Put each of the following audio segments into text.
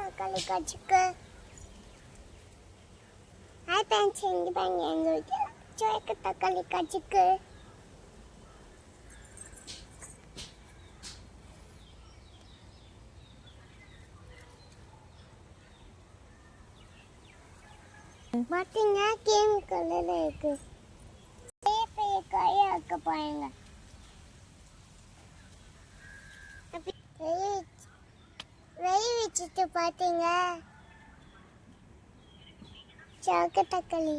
சோக்கு தக்காளி கச்சிக்கு ஹாய் பேன்ஸ் இங்கே பாருங்க எங்கள் வீட்டில் சோக்கு தக்காளி கச்சிக்கு பார்த்தீங்க கேம் கலரில் இருக்கு பெரிய பெரிய காயா இருக்க பாருங்க அப்படி வெய் வச்சு- வெய் வச்சுட்டு பார்த்தீங்க? சவுக்க தக்காளி.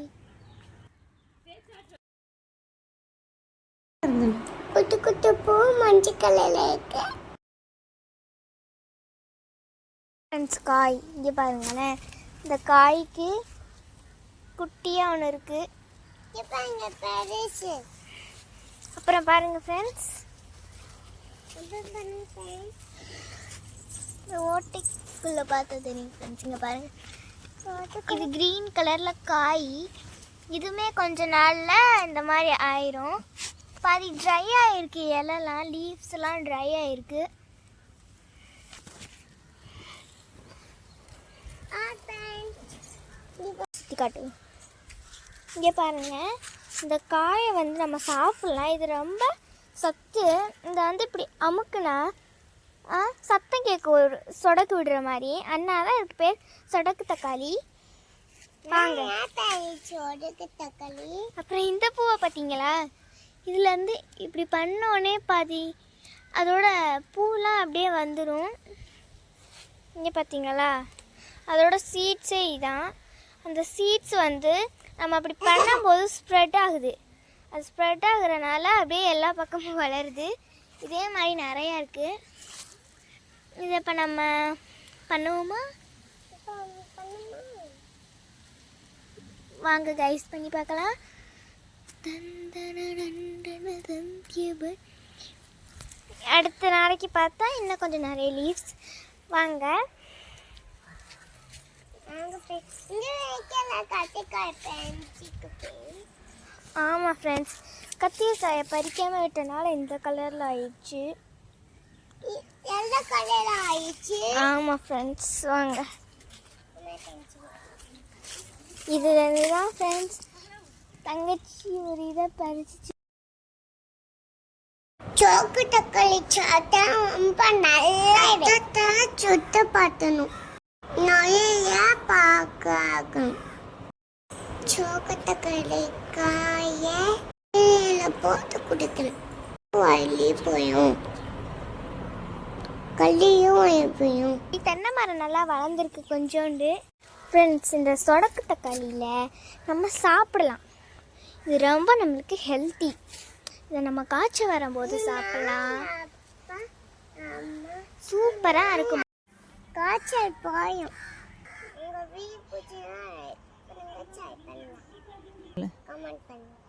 குட்டு குட்டு பூ மஞ்சள் கலரில் இருக்கு. ஃப்ரெண்ட்ஸ் காய். இங்கே பாருங்களேன். இந்த காய்க்கு குட்டியாக ஒன்று இருக்குது இங்கே பாருங்க பெருசு. அப்புறம் பாருங்க ஃப்ரெண்ட்ஸ் ஓட்டைக்குள்ளே பார்த்தா தெரியும் ஃப்ரெண்ட்ஸ் இங்கே பாருங்க இது க்ரீன் கலரில் காய். இதுவுமே கொஞ்ச நாளில் இந்த மாதிரி ஆயிரும். பாதி ட்ரை ஆகிருக்கு இலைலாம் லீவ்ஸ் எல்லாம் ட்ரை ஆகிருக்கு சுற்றி காட்டு இங்கே பாருங்க. இந்த காயை வந்து நம்ம சாப்பிட்லாம். இது ரொம்ப சத்து. இந்த வந்து இப்படி அமுக்குனா சத்தம் கேட்கும் ஒரு சொடக்கு விடுற மாதிரி. அதனால இதுக்கு பேர் சொடக்கு தக்காளி. வாங்க. சொடக்கு தக்காளி? அப்புறம் இந்த பூவை பார்த்தீங்களா? இதில் இருந்து இப்படி பண்ணோடனே பாதி அதோட பூலாம் அப்படியே வந்துடும் இங்கே பார்த்தீங்களா? அதோட சீட்ஸே இதான். அந்த சீட்ஸ் வந்து நம்ம அப்படி பண்ணும்போது ஸ்ப்ரெட் ஆகுது. அது ஸ்ப்ரெட் ஆகுறனால அப்படியே எல்லா பக்கமும் வளருது. இதே மாதிரி நிறையா இருக்குது இதை இப்போ நம்ம பண்ணுவோமா? வாங்க கைஸ் பண்ணி பார்க்கலாம். அடுத்த நாளைக்கு பார்த்தா இன்னும் கொஞ்சம் நிறைய லீவ்ஸ் வாங்க. ஆமாம் ஃப்ரெண்ட்ஸ் கத்திரிக்காயை பறிக்காமல் விட்டனால இந்த கலரில் ஆயிடுச்சு. ஆமாம் ஃப்ரெண்ட்ஸ் வாங்க. இதுலேருந்து தான் ஃப்ரெண்ட்ஸ் தங்கச்சி ஒரு இதை பறிச்சு சோக்கு தக்காளி சாப்பிட்டா ரொம்ப நல்லா சுத்த பார்த்தணும் நல்லா பார்க்கணும் சோக்கு தக்காளி காய போட்டு குடிக்கணும். போயும் கல்லியும் எப்பயும். தென்னை மரம் நல்லா வளர்ந்துருக்கு கொஞ்சோண்டு. ஃப்ரெண்ட்ஸ் இந்த சொடக்கு தக்காளியில் நம்ம சாப்பிடலாம். இது ரொம்ப நம்மளுக்கு ஹெல்த்தி இதை நம்ம காய்ச்சல் வரும்போது சாப்பிடலாம். சூப்பராக இருக்கும். காய்ச்சல் பாயும். கமெண்ட் பண்ணுங்க.